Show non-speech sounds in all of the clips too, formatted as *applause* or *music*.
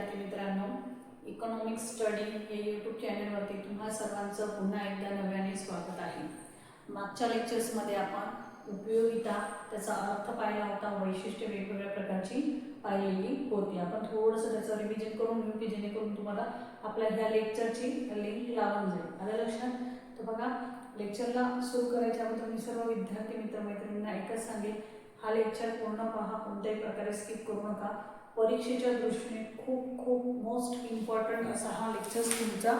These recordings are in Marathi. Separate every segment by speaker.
Speaker 1: विद्यार्थी मित्रांनो इकॉनॉमिक स्टडी या यूट्यूब चॅनलवरती तुम्हा सर्वांचं पुन्हा एकदा नव्याने स्वागत आहे. मागच्या लेक्चर्समध्ये आपण उपयोगिता त्याचा अर्थ पाहिला होता वैशिष्ट्य वेगवेगळ्या प्रकारची पाहिलेली होती. आपण थोडंसं त्याचं रिव्हिजन करून घेऊ की जेणेकरून तुम्हाला आपल्या ह्या लेक्चरची लिंक लावून जाईल. आलं लक्षात? तर बघा लेक्चरला सुरू करायच्या अगोदर मी सर्व विद्यार्थी मित्रमैत्रिणींना एकच सांगेन हा लेक्चर पूर्ण पहा कोणत्याही प्रकारे स्किप करू नका. परीक्षेच्या दृष्टीने खूप खूप मोस्ट इम्पॉर्टंट असा हा लेक्चर तुमचा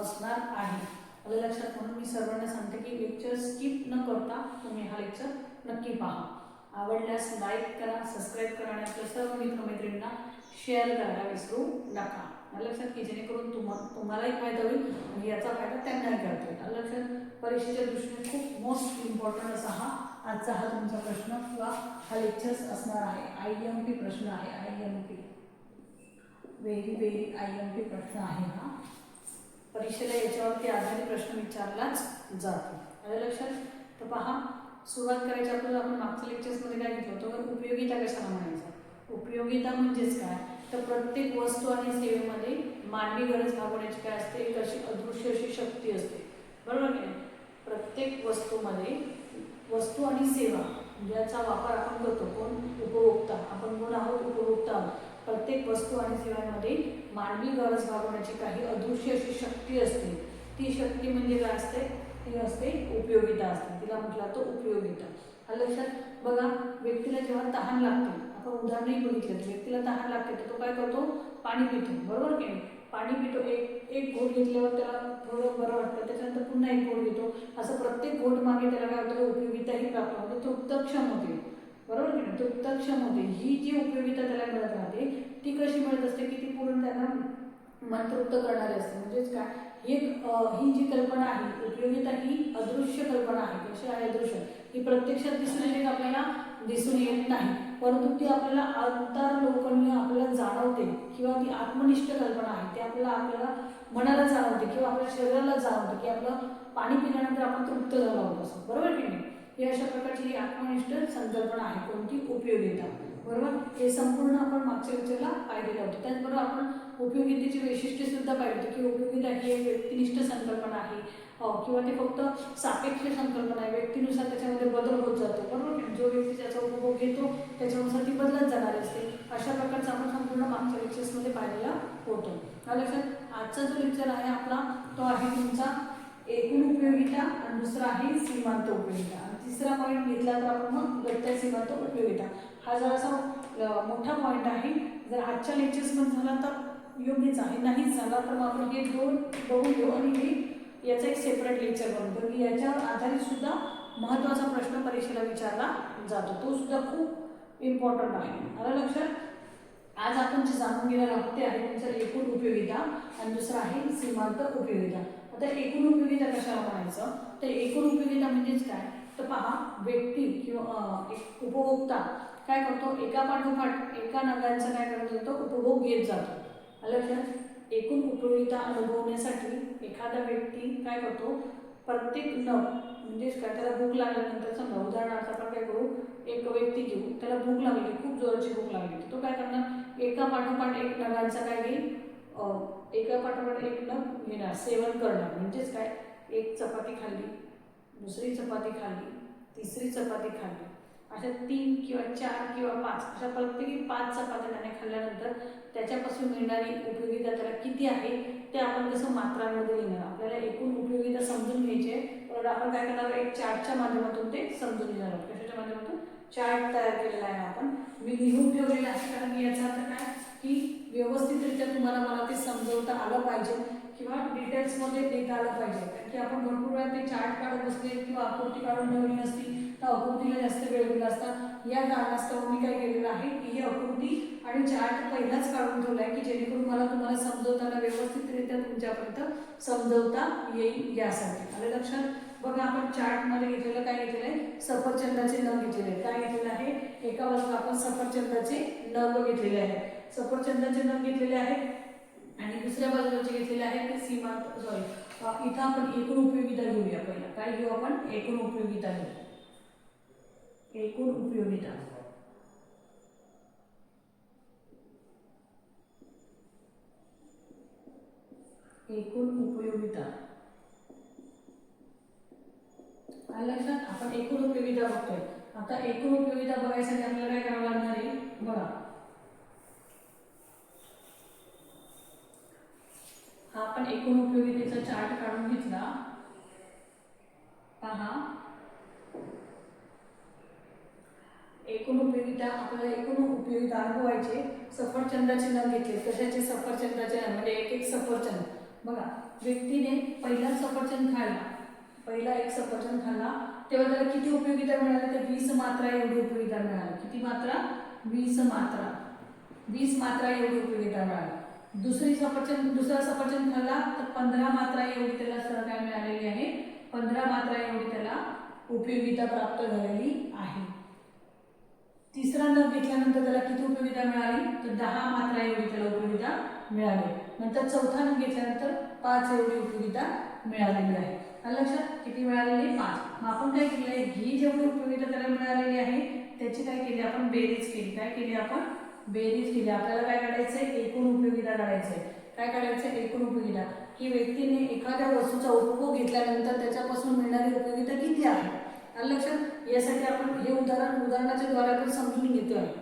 Speaker 1: असणार आहे. आलं लक्षात म्हणून मी सर्वांना सांगते की लेक्चर स्किप न करता तुम्ही हा लेक्चर नक्की पहा. आवडल्यास लाईक करा सबस्क्राईब करा आणि आपल्या सर्व मित्रमैत्रिणींना शेअर करायला विसरू नका. मला लक्षात की जेणेकरून तुम्हा तुम्हालाही फायदा होईल आणि याचा फायदा त्यांनाही करता येईल. लक्षात? परीक्षेच्या दृष्टीने खूप मोस्ट इम्पॉर्टंट असा हा आजचा हा तुमचा प्रश्न किंवा हा लेक्चर्स असणार आहे. आय एम पी प्रश्न आहे. I M P very very I M P प्रश्न आहे हा. परीक्षेला याच्यावरती आधारित प्रश्न विचारलाच जातो. आलं लक्षात? तर पहा सुरुवात करायच्या अगोदर आपण मागच्या लेक्चर्समध्ये काय घेतलं होतं? तर उपयोगिता कशाला म्हणायचं? उपयोगिता म्हणजेच काय? तर प्रत्येक वस्तू आणि सेवेमध्ये मानवी गरज भागवण्याची काय असते? एक अशी अदृश्य अशी शक्ती असते. बरोबर की नाही? प्रत्येक वस्तूमध्ये वस्तू आणि सेवा म्हणजे ज्याचा वापर आपण करतो. कोण उपभोक्ता? आपण कोण आहोत? उपभोक्ता आहोत. प्रत्येक वस्तू आणि सेवांमध्ये मानवी गरज भागवण्याची काही अदृश्य अशी शक्ती असते. ती शक्ती म्हणजे काय असते? ती असते उपयोगिता असते. तिला म्हटलं तो उपयोगिता. हा लक्षात बघा व्यक्तीला जेव्हा तहान लागते आपण उदाहरणही बघितलं व्यक्तीला तहान लागते तर तो काय करतो? पाणी पितो. बरोबर की नाही? पाणी पितो. एक एक घोट घेतल्यावर त्याला करतो त्याच्यानंतर पुन्हा एक घोट घेतो. असं प्रत्येक घोट मागे त्याला काय होतं? उपयोगिताही प्राप्त होते. तृप्तक्षम होते. बरोबर की नाही? तृप्तक्षम होते. ही जी उपयोगिता त्याला मिळत राहते ती कशी मिळत असते? की ती पूर्ण त्यांना मनतृप्त करणारी असते. म्हणजेच काय? ही एक ही जी कल्पना आहे उपयोगिता ही अदृश्य कल्पना आहे. कशी आहे अदृश्य? ही प्रत्यक्षात दिसण्याची आपल्याला? दिसून येत नाही. परंतु ती आपल्याला अंतर्लोकनीय आपल्याला जाणवते किंवा ती आत्मनिष्ठ कल्पना आहे. ती आपल्याला आपल्याला मनाला जाणवते किंवा आपल्या शरीराला जाणवते की आपलं पाणी पिल्यानंतर आपण तृप्त झालो आहोत असं. बरोबर की नाही? ही अशा प्रकारची ही आत्मनिष्ठ संकल्पना आहे. कोणती? उपयोगिता. बरोबर? हे संपूर्ण आपण मागच्या विचारला पाहिलेलं होतं. त्याचबरोबर आपण उपयोगितेची वैशिष्ट्यसुद्धा सुद्धा पाहिली की उपयोगिता ही एक व्यक्तिनिष्ठ संकल्पना आहे. किंवा ते फक्त सापेक्ष संकल्पना आहे. व्यक्तीनुसार त्याच्यामध्ये बदल होत जातो. बरोबर जो व्यक्ती त्याचा उपभोग घेतो त्याच्यानुसार ती बदलत जाणारी असते. अशा प्रकारचा आपण संपूर्ण मागच्या लेक्चर्समध्ये पाहिलेला होतो. लक्षात आजचा जो लेक्चर आहे आपला तो आहे तुमचा एकूण उपयोगिता आणि दुसरा आहे सीमांत उपयोगिता. आणि तिसरा पॉईंट घेतला तर आपण मग गट्ट्या सीमांत उपयोगिता. हा जरासा मोठा पॉईंट आहे. जर आजच्या लेक्चर्समध्ये झाला तर योग्यच आहे. नाहीच झाला तर मग आपण हे दोन बघून घेऊ आणि हे याचा एक सेपरेट लेक्चर बनतो की याच्या आधारित सुद्धा महत्त्वाचा प्रश्न परीक्षेला विचारला जातो. तो सुद्धा खूप इम्पॉर्टंट आहे. आलं लक्षात? आज आपण जे जाणून घेणार आहोत ते आहे तुमचं एकूण उपयोगिता आणि दुसरं आहे सीमांत उपयोगिता. आता एकूण उपयोगिता कशाला म्हणायचं? तर एकूण उपयोगिता म्हणजेच काय? तर पहा व्यक्ती किंवा एक उपभोक्ता काय करतो? एका पाठोपाठ एका नगांचा काय करत जातो? उपभोग घेत जातो. आलं लक्षात? एकूण उपयोगिता अनुभवण्यासाठी एखादा व्यक्ती काय करतो? प्रत्येक नग म्हणजेच काय? त्याला भूक लागल्यानंतरचा नऊ उदाहरणार्थ आपण काय करू? एक व्यक्ती घेऊ त्याला भूक लागली खूप जोराची भूक लागली तो काय करणार? एका पाठोपाठ एक नगांचा काय घेईल? एका पाठोपाठ एक नग घेणार सेवन करणार. म्हणजेच काय? एक चपाती खाल्ली दुसरी चपाती खाल्ली तिसरी चपाती खाल्ली. अशा तीन किंवा चार किंवा पाच अशा प्रत्येकी पाच चपात्या त्याने खाल्ल्यानंतर त्याच्यापासून मिळणारी उपयोगिता त्याला किती आहे ते आपण कसं मात्रांमध्ये लिहिणार? आपल्याला एकूण उपयोगिता समजून घ्यायची आहे. परत आपण काय करणार? एक चार्टच्या माध्यमातून ते समजून घेणार आहोत. कशाच्या माध्यमातून? चार्ट तयार केलेला आहे आपण. मी लिहून ठेवलेला आहे कारण की याचा अर्थ काय? की व्यवस्थितरित्या तुम्हाला मला ते समजवता आलं पाहिजे किंवा डिटेल्समध्ये देता आलं पाहिजे. कारण की आपण भरपूर वेळा ते चार्ट काढत असते किंवा आकृती काढून ठेवली नसती तर आकृतीला जास्त वेळ दिला असता. या कारणास्तव मी काय केलेलं आहे की ही आकृती आणि चार्ट पहिलाच काढून ठेवला आहे की जेणेकरून मला तुम्हाला समजवताना व्यवस्थितरित्या तुमच्यापर्यंत समजवता येईल यासाठी. आलं लक्षात? बघा आपण चार्टमध्ये घेतलेलं काय घेतलेलं आहे? सफरचंदाचे नग घेतलेले काय घेतलेलं आहे? एका बाजूला आपण सफरचंदाचे नग घेतलेले आहे सफरचंदाचे नग घेतलेले आहे आणि दुसऱ्या बाजूला जे घेतलेले आहे ते सीमांत सॉरी इथं आपण एकूण उपयोगिता घेऊया पहिला. काय घेऊ आपण? एकूण उपयोगिता घेऊ. एकूण उपयोगिता. एकूण उपयोगिता आलं एकूण उपयोगिता बघतोय. आता एकूण उपयोगिता बघायसाठी आपल्याला काय करावं लागणार आहे? बघा. हा आपण एकूण उपयोगितेचा चार्ट काढून घेतला. पहा. एकूण उपयोगिता आपल्याला एकूण उपयोगिता अनुभवायचे. सफरचंदाचे नग घेतले. कशाचे? सफरचंदाचे म्हणजे एक एक सफरचंद. बघा. व्यक्तीने पहिला सफरचंद खाल्ला पहिला एक सफरचंद खाल्ला तेव्हा त्याला किती उपयोगिता मिळाली? तर वीस मात्रा एवढी उपयोगिता मिळाली. किती मात्रा? वीस मात्रा. वीस मात्रा एवढी उपयोगिता मिळाली. दुसरी सफरचंद दुसरा सफरचंद खाल्ला तर पंधरा मात्रा एवढी त्याला सर मिळालेली आहे. पंधरा मात्रा एवढी त्याला उपयोगिता प्राप्त झालेली आहे. तिसरा नग घेतल्यानंतर त्याला किती उपयोगिता मिळाली? तर दहा मात्रा एवढी त्याला उपयोगिता मिळाली. नंतर चौथा नग घेतल्यानंतर पाच एवढी उपयोगिता मिळालेली आहे. लक्षात किती मिळालेली? पाच. मग आपण काय केलं आहे ही जेवढी उपयोगिता त्याला मिळालेली आहे. त्याची काय केली? आपण बेरीज केली. काय केली आपण? बेरीज केली. आपल्याला काय काढायचं आहे एकूण उपयोगिता काढायचंय. आहे काय काढायचं आहे एकूण उपयोगिता. की व्यक्तीने एखाद्या वस्तूचा उपभोग घेतल्यानंतर त्याच्यापासून मिळणारी उपयोगिता किती आहे? आलं लक्षात? यासाठी आपण हे उदाहरण उदाहरणाच्या द्वारे आपण समजून घेतो आहे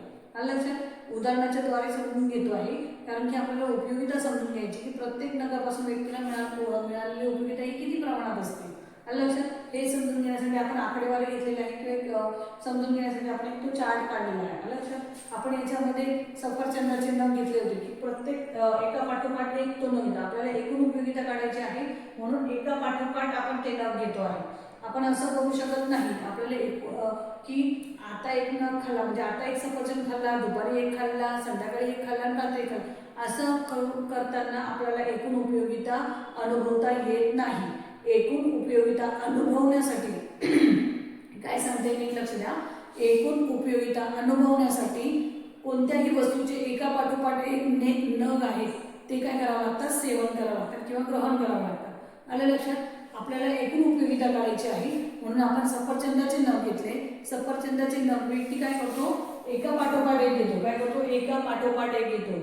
Speaker 1: आलं लक्षात? उदाहरणाच्या द्वारे समजून घेतो आहे कारण की आपल्याला उपयोगिता समजून घ्यायची की प्रत्येक नगापासून व्यक्तीला मिळा मिळालेली उपयोगिता ही किती प्रमाणात असते. आलं लक्षात हे समजून घेण्यासाठी आपण आकडेवारी घेतलेले आहे किंवा एक, समजून घेण्यासाठी आपण एक तो चार्ट काढलेला आहे. आलं लक्षात आपण याच्यामध्ये सफरचंदाचे नग घेतले होते की प्रत्येक एका पाठोपाठ एक तो नग आपल्याला एकूण उपयोगिता काढायची आहे म्हणून एका पाठोपाठ आपण ते नग घेतो आहे. आपण असं करू शकत नाही. आपल्याला एक की आता एक नग खाल्ला म्हणजे आता एक सफरचंद खाल्ला दुपारी एक खाल्ला संध्याकाळी एक खाल्ला आणि रात्री खाल्ला. असं करून करताना आपल्याला एकूण उपयोगिता अनुभवता येत नाही. एकूण उपयोगिता अनुभवण्यासाठी *clears throat* काय सांगते मी लक्ष द्या. एकूण उपयोगिता अनुभवण्यासाठी कोणत्याही वस्तूचे एका पाठोपाठ एक ने नग आहेत ते काय करावं लागतात सेवन करावं लागतात किंवा ग्रहण करावं लागतात आलं लक्षात? आपल्याला एकूण उपयोगिता काढायची आहे. म्हणून आपण सफरचंदाचे नग घेतले. सफरचंदाचे नग व्यक्ती काय करतो? एका पाठोपाठ एक घेतो. काय करतो? एका पाठोपाठ एक घेतो.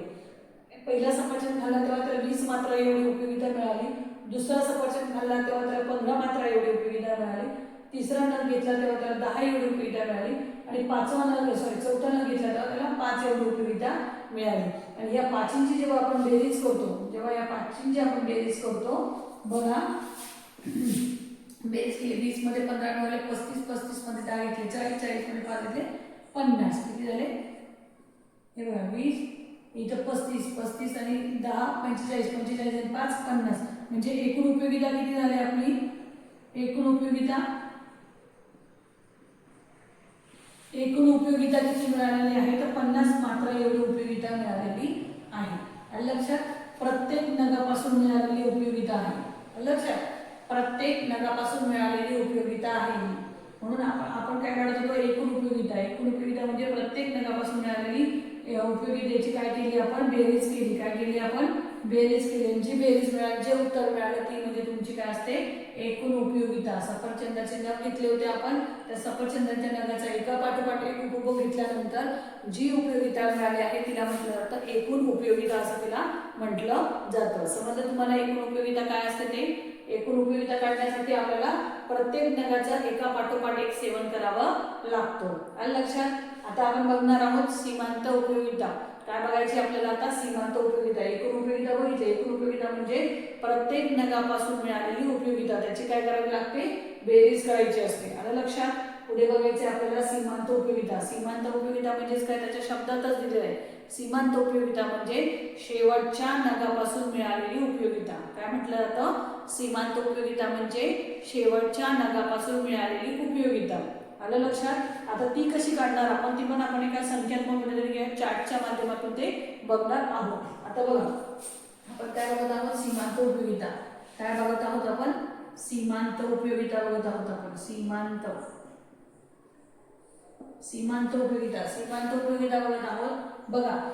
Speaker 1: पहिला सफरचंद खाल्ला तेव्हा तर वीस मात्रा एवढी उपयोगिता मिळाली. दुसरा सफरचंद खाल्ला तेव्हा तर पंधरा मात्रा एवढी उपयोगिता मिळाली. तिसरा नग घेतला तेव्हा त्याला दहा एवढी उपयोगिता मिळाली. आणि पाचवा नग सॉरी चौथा नग घेतला तेव्हा त्याला पाच एवढी उपयोगिता मिळाली. आणि या पाचींची जेव्हा आपण बेरीज करतो जेव्हा या पाचींची आपण बेरीज करतो बघा बेरीज केली वीसमध्ये पंधरा मिळाले पस्तीस पस्तीसमध्ये दहा घेतले चाळीस चाळीसमध्ये पाच घेतले पन्नास. किती झाले? हे बघा वीस इथं पस्तीस पस्तीस आणि दहा पंचेचाळीस पंचेचाळीस आणि पाच पन्नास. म्हणजे एकूण उपयोगिता किती झाली आपली? एकूण उपयोगिता? एकूण उपयोगिता किती मिळालेली आहे? तर पन्नास मात्र एवढी उपयोगिता मिळालेली आहे. आणि लक्षात प्रत्येक नगापासून मिळालेली उपयोगिता आहे. लक्षात? प्रत्येक नगापासून मिळालेली उपयोगिता आहे ही. म्हणून आपण आपण काय काढत होतो एकूण उपयोगिता. एकूण उपयोगिता म्हणजे प्रत्येक नगापासून मिळालेली उपयोगितेची काय केली आपण? बेरीज केली. काय केली आपण? बेरीज केली. आणि जी बेरीज मिळाली जे उत्तर मिळालं ती म्हणजे तुमची काय असते? एकूण उपयोगिता. सफरचंदाचे नग घेतले होते आपण. त्या सफरचंदाच्या नगाचा एका पाठोपाठ एक उपभोग घेतल्यानंतर जी उपयोगिता मिळाली आहे तिला म्हटलं जातं एकूण उपयोगिता असं तिला म्हटलं जातं. समजा तुम्हाला एकूण उपयोगिता काय असते ते? एकूण उपयोगिता काढण्यासाठी आपल्याला प्रत्येक नगाचं एका पाठोपाठ एक सेवन करावं लागतो. आणि लक्षात आता आपण बघणार आहोत सीमांत उपयोगिता. काय बघायची आपल्याला आता? सीमांत उपयोगिता. एकूण उपयोगिता बघितली. एकूण उपयोगिता म्हणजे प्रत्येक नगापासून मिळालेली उपयोगिता. त्याची काय करावी लागते? बेरीज करायची असते. आता लक्षात पुढे बघायचे आपल्याला सीमांत उपयोगिता. सीमांत उपयोगिता म्हणजेच काय? त्याच्या शब्दातच दिलेलं आहे. सीमांत उपयोगिता म्हणजे शेवटच्या नगापासून मिळालेली उपयोगिता. काय म्हटलं जातं? सीमांत उपयोगिता म्हणजे शेवटच्या नगापासून मिळालेली उपयोगिता. आलं लक्षात? आता ती कशी काढणार आपण? ती पण आपण एका संख्यात्मक चार्टच्या माध्यमातून ते बघणार आहोत. आता बघा. आपण काय बघत आहोत? सीमांत उपयोगिता. काय बघत आहोत आपण? सीमांत उपयोगिता बघत आहोत आपण. सीमांत. सीमांत उपयोगिता. सीमांत उपयोगिता बघत आहोत. बघा.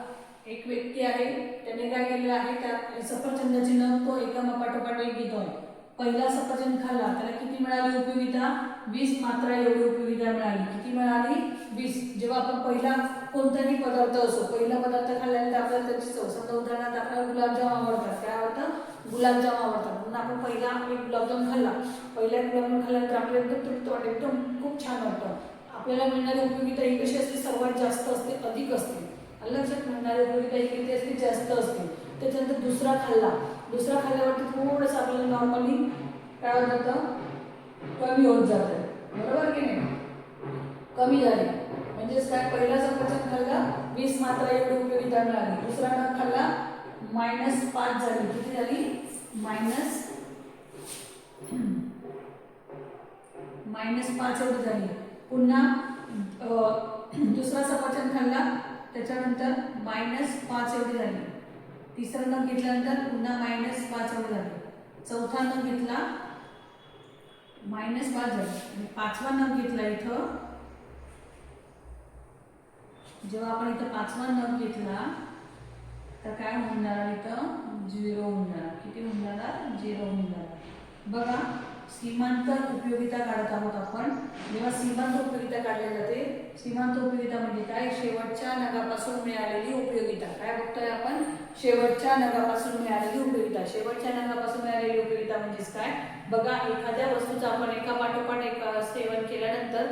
Speaker 1: एक व्यक्ती आहे त्याने काय केलेलं आहे त्या सफरचंदाची नग तो एका पाठोपाठ एक घेतोय. पहिला सफरचंद खाल्ला त्याला किती मिळाली उपयोगिता? वीस मात्रा एवढी उपयोगिता मिळाली. किती मिळाली? वीस. जेव्हा आपण पहिला कोणताही पदार्थ असो पहिला पदार्थ खाल्ल्यानंतर आपल्याला त्याची चव. समजा उदाहरणार्थ आपल्याला गुलाबजाम आवडतात. काय आवडतं? गुलाबजाम आवडतात. म्हणून आपण पहिला एक गुलाबजाम खाल्ला. पहिला गुलाबजाम खाल्ल्यानंतर आपल्याला एकदम तृप्त वाटतं एकदम खूप छान वाटतं. आपल्याला मिळणारी उपयोगिता ही कशी असते? सर्वात जास्त असते अधिक असते. लक्षात म्हणणारे गोळी काही किती असते जास्त असते त्याच्यानंतर दुसरा खाल्ला. दुसरा खाल्ल्यावरती थोडंसं आपल्याला नॉर्मली काय होत जातं कमी होत जातं. बरोबर की नाही? कमी झाले. म्हणजेच काय? पहिला सफरचंद खाल्ला वीस मात्रा एवढी उपयोगिता मिळाली दुसरा न खाल्ला मायनस पाच झाली. किती झाली? मायनस मायनस पाच एवढी झाली. पुन्हा दुसरा सफरचंद खाल्ला त्याच्यानंतर मायनस पाच एवढी झाली. तिसरा नग घेतल्यानंतर पुन्हा मायनस पाच एवढी झाली. चौथा नग घेतला मायनस पाच झाली. पाचवा नग घेतला इथं. जेव्हा आपण इथं पाचवा नग घेतला तर काय होऊन जाणार इथं? झिरो होऊन जाणार. किती होऊन जाणार? झिरो होऊन जाणार. बघा सीमांत उपयोगिता काढत आहोत आपण. जेव्हा सीमांत उपयोगिता काढली जाते सीमांत उपयोगिता म्हणजे काय? शेवटच्या नगापासून मिळालेली उपयोगिता. काय बघतोय आपण? शेवटच्या नगापासून मिळालेली उपयोगिता. शेवटच्या नगापासून मिळालेली उपयोगिता म्हणजेच काय? बघा एखाद्या वस्तूचं आपण एका पाठोपाठ एक सेवन केल्यानंतर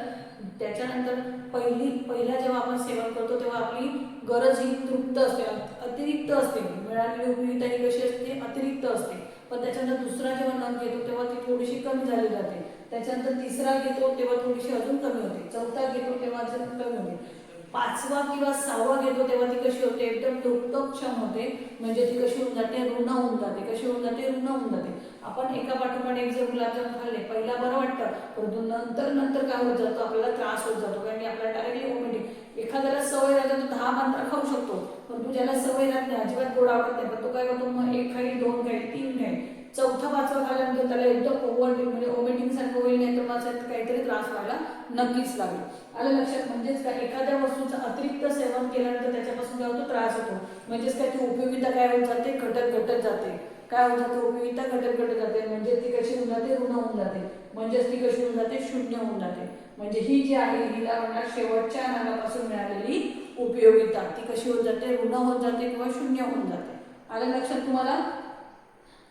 Speaker 1: त्याच्यानंतर पहिली पहिला जेव्हा आपण सेवन करतो तेव्हा आपली गरज ही तृप्त असते अतिरिक्त असते. मिळालेली उपयोगिता ही कशी असते? अतिरिक्त असते. पण त्याच्यानंतर दुसरा जेव्हा नग घेतो तेव्हा ती थोडीशी कमी झाली जाते. त्याच्यानंतर तिसरा घेतो तेव्हा थोडीशी अजून कमी होते. चौथा घेतो तेव्हा अजून कमी होते. पाचवा किंवा सहावा घेतो तेव्हा ती कशी होते? एकदम तृप्तक्षम होते. म्हणजे ती कशी होऊन जाते? ऋण होऊन जाते. कशी होऊन जाते? ऋण होऊन जाते. आपण एका पाठोपाठ एक जर गुलाबजाम खाल्ले पहिला बरं वाटतं. परंतु नंतर नंतर काय होत जातो? आपल्याला त्रास होत जातो. कारण की आपल्याला डायरेक्टली ओमेटिक एखाद्याला सवय तो दहा मात्र खाऊ शकतो. पण तू ज्याला सवय राहत नाही अजिबात गोड आवडत नाही. पण तो काय करतो मग एक खाईल दोन खाईल तीन खाईल. चौथा पाचवा खाल्यानंतर त्याला एकदम ओव्हर म्हणजे ओमेटिंग सारखं होईल नाही तर माझा काहीतरी त्रास व्हायला नक्कीच लागेल. आलं लक्षात? म्हणजेच काय एखाद्या वस्तूचं अतिरिक्त सेवन केल्यानंतर त्याच्यापासून काय होतो? त्रास होतो. म्हणजेच काय ती उपयोगिता काय होत जाते? घटत घटत जाते. काय होत जाते? उपयोगिता घटत घटत जाते. म्हणजे ती कशी होऊन जाते? ऋण होऊन जाते. म्हणजेच ती कशी होऊन जाते? शून्य होऊन जाते. म्हणजे ही जी आहे हिला म्हणणार शेवटच्या नागापासून मिळालेली उपयोगिता ती कशी होत जाते? ऋण होत जाते किंवा शून्य होऊन जाते? आलं लक्षात तुम्हाला?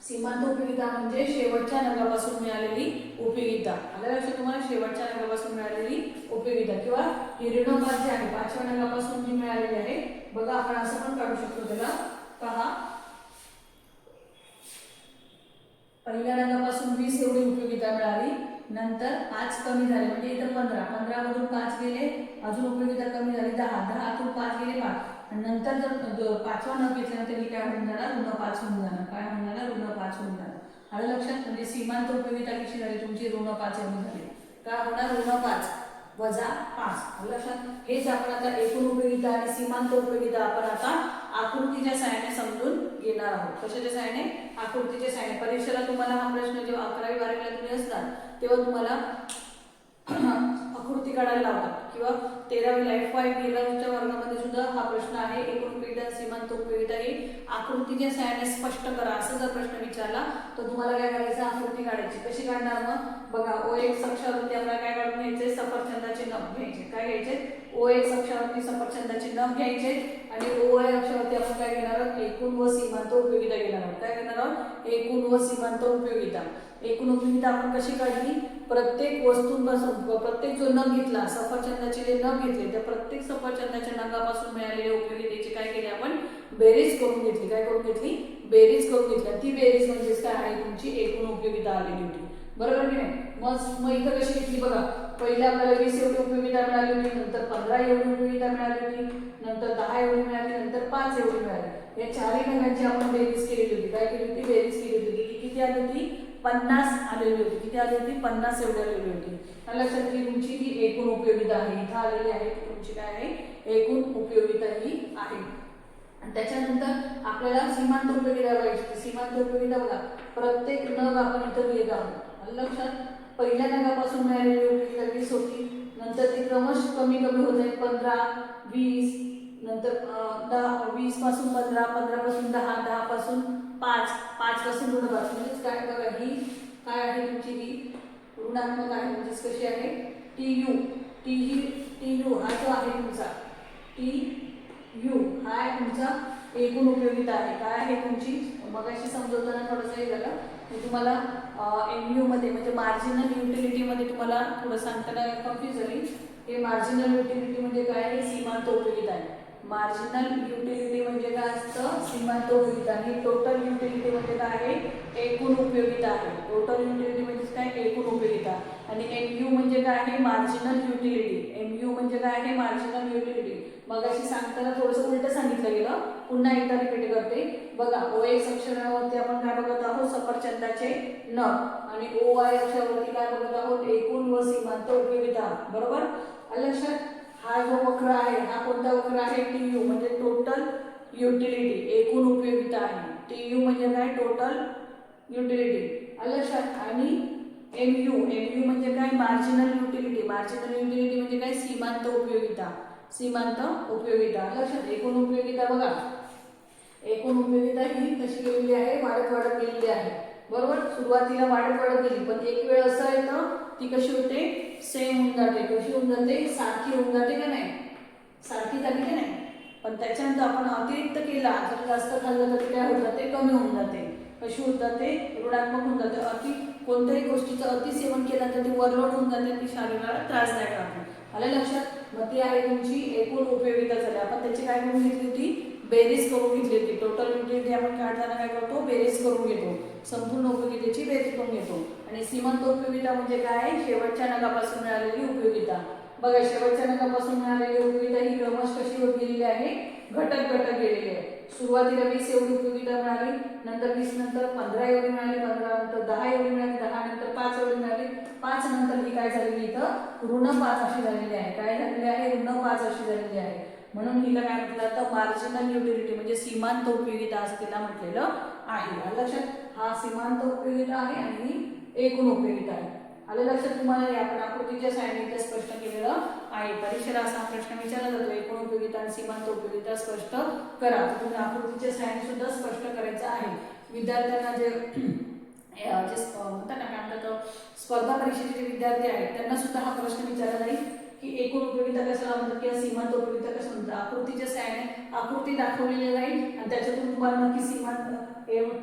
Speaker 1: सीमांत उपयोगिता म्हणजे शेवटच्या नगापासून मिळालेली उपयोगिता. आलं लक्षात तुम्हाला? शेवटच्या नगापासून मिळालेली उपयोगिता. किंवा ही ऋणपात जी आहे. पाचव्या नगापासून जी मिळालेली आहे बघा आपण असं पण काढू शकतो त्याला. पहा. पहिल्या रंगापासून वीस एवढी उपयोगिता मिळाली. नंतर पाच कमी झाले म्हणजे इथं पंधरा. पंधरामधून पाच गेले अजून उपयोगिता कमी झाली दहा. दहातून पाच गेले पाच आणि नंतर जर पाचवा न घेतल्यानंतर मी काय होऊन जाणार? ऋण पाच होऊन जाणार. काय होऊन जाणार? ऋण पाच होऊन जाणार. आलं लक्षात म्हणजे सीमांत उपयोगिता कशी झाली? तुमची ऋण पाच एवढी झाली. काय होणार? ऋण पाच वजा पाच. लक्षात हेच आपण आता एकूण उपयोगिता आणि सीमांत उपयोगिता आपण आता आकृतीच्या सहाय्याने समजून घेणार आहोत. कशाच्या सहाय्याने? आकृतीच्या सहाय्याने. परीक्षेला तुम्हाला हा प्रश्न जेव्हा अकरावी बारावीला तुम्ही असणार तेव्हा तुम्हाला *clears throat* आकृती काढायला लावतात. किंवा तेरावी लाईफ वाय तेरावीच्या वर्गामध्ये सुद्धा हा प्रश्न आहे. एकूण उपयोगिता सीमांत उपयोगिता ही आकृतीच्या सहाय्याने स्पष्ट करा असं जर प्रश्न विचारला तर तुम्हाला काय करायचं? आकृती काढायची. कशी काढणार मग? बघा ओ एक अक्षरावरती आपल्याला काय काढून घ्यायचे? सफरचंदाचे नख घ्यायचे. काय घ्यायचे? ओ एक्स अक्षरावरती सफरचंदाचे नख घ्यायचे आणि ओ आय अक्षरावरती आपण काय घेणार आहोत? एकूण व सीमांत उपयोगिता घेणार आहोत. काय घेणार आहोत? एकूण व सीमांत उपयोगिता एकूण उपयोगिता आपण कशी काढली? प्रत्येक वस्तूंपासून प्रत्येक जो नग घेतला सफरचंद सफरचंदाचे जे नग घेतले त्या प्रत्येक सफरचंदाच्या नगापासून मिळालेल्या उपयोगितेची काय केली आपण? बेरीज करून घेतली. काय करून घेतली? बेरीज करून घेतली. ती बेरीज म्हणजेच काय आहे? तुमची एकूण उपयोगिता आलेली होती. बरोबर की नाही? मग मग इथं कशी घेतली बघा. पहिले आपल्याला वीस एवढी उपयोगिता मिळाली होती नंतर पंधरा एवढी उपयोगिता मिळाली होती नंतर दहा एवढी मिळाली नंतर पाच एवढी मिळाली. या चारही नगांची आपण बेरीज केलेली होती. काय केली होती? बेरीज केली होती. किती आली होती? पन्नास आलेली होती. किती आली होती? पन्नास एवढी आलेली होती. लक्षात घ्या तुमची ही एकूण उपयोगिता आहे. इथं आलेली आहे तुमची काय आहे? एकूण उपयोगिता ही आहे. आणि त्याच्यानंतर आपल्याला सीमांत उपयोगिता बघायची सीमांत उपयोगिता बघा. प्रत्येक नग आपण इथं लिहित आहोत. लक्षात पहिल्या नगापासून मिळालेली उपयोगिता वीस होती नंतर ती क्रमश कमी कमी होत आहे. पंधरा वीस नंतर दहा वीसपासून पंधरा पंधरा पासून दहा दहा पासून पाच पाच पासून ऋण पाच म्हणजेच काय बघा ही काय आहे तुमची ही? ऋणात्मक आहे म्हणजेच कशी आहे? टी यू टी ही टी यू हा जो आहे तुमचा. टी यू हा आहे तुमचा एकूण उपयोगिता आहे. काय आहे तुमची? मगाशी समजवताना थोडंसं हे झालं. मी तुम्हाला एम यूमध्ये म्हणजे मार्जिनल युटिलिटीमध्ये तुम्हाला थोडं सांगताना कन्फ्यूज झाली. हे मार्जिनल युटिलिटी म्हणजे काय? हे सीमांत उपयोगिता आहे. मार्जिनल युटिलिटी म्हणजे काय असतं? सीमांत आणि टोटल युटिलिटी म्हणजे काय आहे? एकूण उपयोगिता आहे. टोटल युटिलिटी म्हणजे काय? एकूण उपयोगिता. आणि एम यू म्हणजे काय आहे? मार्जिनल युटिलिटी एम यू म्हणजे काय आहे? मार्जिनल युटिलिटी मग अशी सांगताना थोडंसं उलट सांगितलं गेलं. पुन्हा एकदा रिपीट करते. बघा ओ एक्स अक्षरावरती आपण काय बघत आहोत? सफरचंदाचे न. आणि ओ आय अक्षरावरती काय बघत आहोत? एकूण व सीमांत उपयोगिता. बरोबर? लक्षात? हा जो वक्र आहे हा कोणता वक्र आहे? टी यू म्हणजे टोटल युटिलिटी एकूण उपयोगिता आहे. टी यू म्हणजे काय? टोटल युटिलिटी लक्षात आणि एम यू एम यू म्हणजे काय? मार्जिनल युटिलिटी मार्जिनल युटिलिटी म्हणजे काय? सीमांत उपयोगिता. सीमांत उपयोगिता. लक्षात एकूण उपयोगिता बघा. एकूण उपयोगिता ही कशी गेलेली आहे? वाढत वाढत गेलेली आहे. बरोबर? सुरुवातीला वाढत वाढत गेली पण एक वेळ असं येतं ती कशी होते? सेम होऊन जाते. कशी होऊन जाते. सारखी होऊन जाते का नाही? सारखी झाली की नाही? पण त्याच्यानंतर आपण अतिरिक्त केला जर जास्त खाल्लं तर काय होऊन जाते? कमी होऊन जाते. कशी होत जाते? ऋणात्मक होऊन जाते. अति कोणत्याही गोष्टीचं अतिसेवन केलं तर ती वरवड होऊन जाते ती शरीराला त्रासदायक राहते आलं लक्षात? मग ती आहे तुमची एकूण उपयोगिता झाली. आपण त्याची काय करून घेतली होती? बेरीज करून घेतली होती. टोटल युटिलिटी आपण काढताना काय करतो? बेरीज करून घेतो. संपूर्ण उपयोगितेची बेरीज करून घेतो. आणि सीमांत उपयोगिता म्हणजे काय? शेवटच्या नगापासून मिळालेली उपयोगिता बघा शेवटच्या नगापासून मिळालेली उपयोगिता ही क्रमश कशी होत गेलेली आहे. घटक घटक गेलेली आहे सुरुवातीला वीस एवढी उपयोगिता मिळाली नंतर वीस नंतर पंधरा एवढी मिळाली पंधरा नंतर दहा एवढी मिळाली दहा नंतर पाच एवढी मिळाली. पाच नंतर ही काय झालेली इथं? ऋण पाच अशी झालेली आहे. काय झालेली आहे? ऋण पाच अशी झालेली आहे. म्हणून हिला काय म्हटलं तर मार्जिनल युटिलिटी म्हणजे सीमांत उपयोगिता असं तिला म्हटलेलं आहे. लक्षात हा सीमांत उपयोगिता आहे आणि ही एकूण उपयोगिता आहे. आलं लक्षात तुम्हाला? हे आपण आकृतीच्या साहाय्याने स्पष्ट केलेलं आहे. परीक्षेला असा प्रश्न विचारला जातो. एकूण उपयोगिता आणि सीमांत उपयोगिता स्पष्ट करा. तुम्हाला तुम्ही आकृतीच्या साहाय्याने सुद्धा स्पष्ट करायचं आहे. विद्यार्थ्यांना जे *clears throat* जे म्हणतात ना काय म्हणतात स्पर्धा परीक्षेचे जे विद्यार्थी आहेत त्यांना सुद्धा हा प्रश्न विचारला जाईल की एकूण उपयोगिता कशाला म्हणतात किंवा सीमांत उपयोगिता कसं म्हणतात. आकृतीच्या साहाय्याने आकृती दाखवलेली जाईल आणि त्याच्यातून तुम्हाला नक्की सीमांत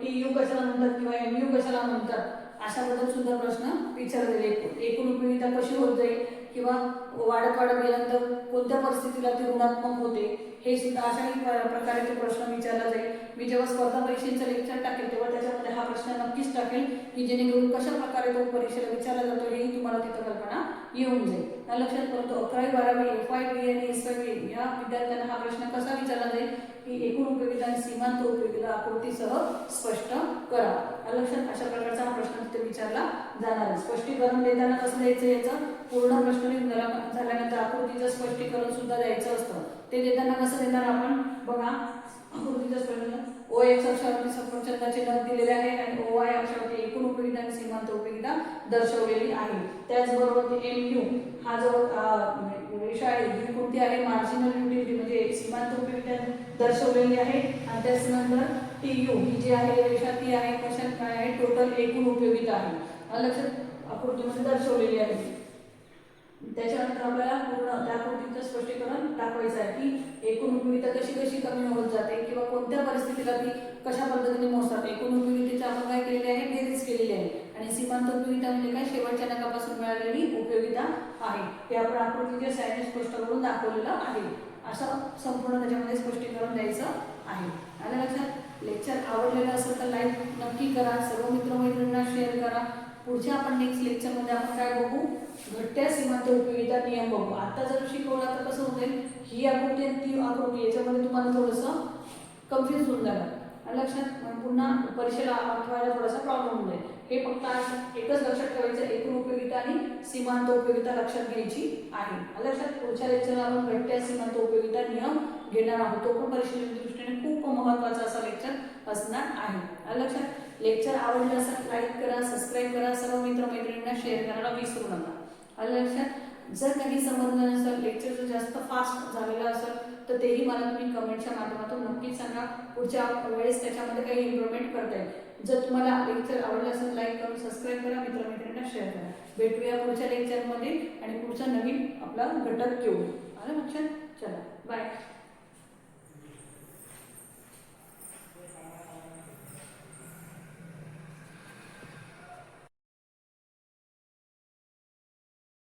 Speaker 1: टी यू कशाला म्हणतात किंवा एम यू कशाला म्हणतात अशाबद्दल सुद्धा प्रश्न विचारले. जाईल एकूण उपयोगिता कशी होत जाईल? किंवा वाढत वाढत गेल्यानंतर कोणत्या परिस्थितीला ते ऋणात्मक होते? हे सुद्धा अशाही प्रकारे तो प्रश्न विचारला जाईल. मी जेव्हा स्पर्धा परीक्षेचं लेक्चर टाकेल तेव्हा त्याच्यामध्ये हा प्रश्न नक्कीच टाकेल की जेणेकरून कशा प्रकारे तो परीक्षेला विचारला जातो हेही तुम्हाला तिथं कल्पना येऊन जाईल. त्या लक्षात परंतु अकरावी बारावी एफ आय बी आणि एस आय बी या विद्यार्थ्यांना हा प्रश्न कसा विचारला जाईल? की एकूण उपयोगिता आणि सीमांत उपयोगिता आकृतीसह स्पष्ट करा. लक्षात अशा प्रकारचा हा प्रश्न तिथे विचारला जाणार स्पष्टीकरण देताना कसं द्यायचं याचं? पूर्ण प्रश्न झाल्यानंतर आकृतीचं स्पष्टीकरण सुद्धा द्यायचं असतं. ते देताना कसं देणार आपण? बघा आकृतीचं स्पष्टीकरण. ओ एक्स अक्षरावरती सफरचंदाचे नग दिलेले आहे आणि ओ आय अक्षरावरती एकूण उपयोगिता आणि सीमांत उपयोगिता दर्शवलेली आहे. त्याचबरोबर एम यू हा जो रेषा आहे ही कोणती आहे? मार्जिनल युटिलिटी म्हणजे सीमांत उपयोगिता दर्शवलेली आहे. आणि त्याचनंतर टी यू ही जी आहे रेषा ती आहे क्वेश्चन काय आहे टोटल एकूण उपयोगिता आहे. लक्षात आकृतीमध्ये दर्शवलेली आहे. त्याच्यानंतर आपल्याला पूर्ण त्या कृतीचं स्पष्टीकरण दाखवायचं आहे की एकूण उपयोगिता कशी कशी कमी होत जाते किंवा कोणत्या परिस्थितीला ती कशा पद्धतीने मोजतात. एकूण उपयोगितेची आपण काय केलेली आहे? बेरीज केलेली आहे. आणि सीमांत उपयोगिता म्हणजे काय? शेवटच्या नकापासून मिळालेली उपयोगिता आहे. ते आपण आकृतीच्या साहाय्याने स्पष्ट करून दाखवलेलं आहे. असं संपूर्ण त्याच्यामध्ये स्पष्टीकरण द्यायचं आहे. आलं लक्षात? लेक्चर आवडलेलं असेल तर लाईक नक्की करा. सर्व मित्रमैत्रिणींना शेअर करा. पुढच्या आपण नेक्स्ट लेक्चरमध्ये आपण काय बघू? घट्ट्या सीमांत उपयोगिता नियम बघू. आता जर शिकवला तर कसं होईल ही आकृती आणि ती आकृती याच्यामध्ये तुम्हाला थोडंसं कन्फ्युज होऊन जाणार. आणि लक्षात पुन्हा परीक्षेला आठवायला थोडासा प्रॉब्लेम होईल हे फक्त एकच लक्षात ठेवायचं एकूण उपयोगिता आणि सीमांत उपयोगिता लक्षात घ्यायची आहे. लक्षात पुढच्या लेक्चरला आपण घट्ट्या सीमांत उपयोगिता नियम घेणार आहोत. तो पण परिषदेच्या दृष्टीने खूप महत्त्वाचा असा लेक्चर असणार आहे. लक्षात लेक्चर आवडलं असेल लाईक करा सबस्क्राईब करा. सर्व मित्रमैत्रिणींना शेअर करायला विसरू नका. आलं लक्षात जर काही समजलं नसेल लेक्चर जर जास्त फास्ट झालेलं असेल तर तेही मला तुम्ही कमेंटच्या माध्यमातून नक्कीच सांगा. पुढच्या वेळेस त्याच्यामध्ये काही इम्प्रुव्हमेंट करता येईल. जर तुम्हाला लेक्चर आवडलं असेल लाईक करून सबस्क्राईब करा मित्रमैत्रिणींना शेअर करा. भेटूया पुढच्या लेक्चरमध्ये आणि पुढचा नवीन आपला घटक घेऊ आलं लक्षात? चला बाय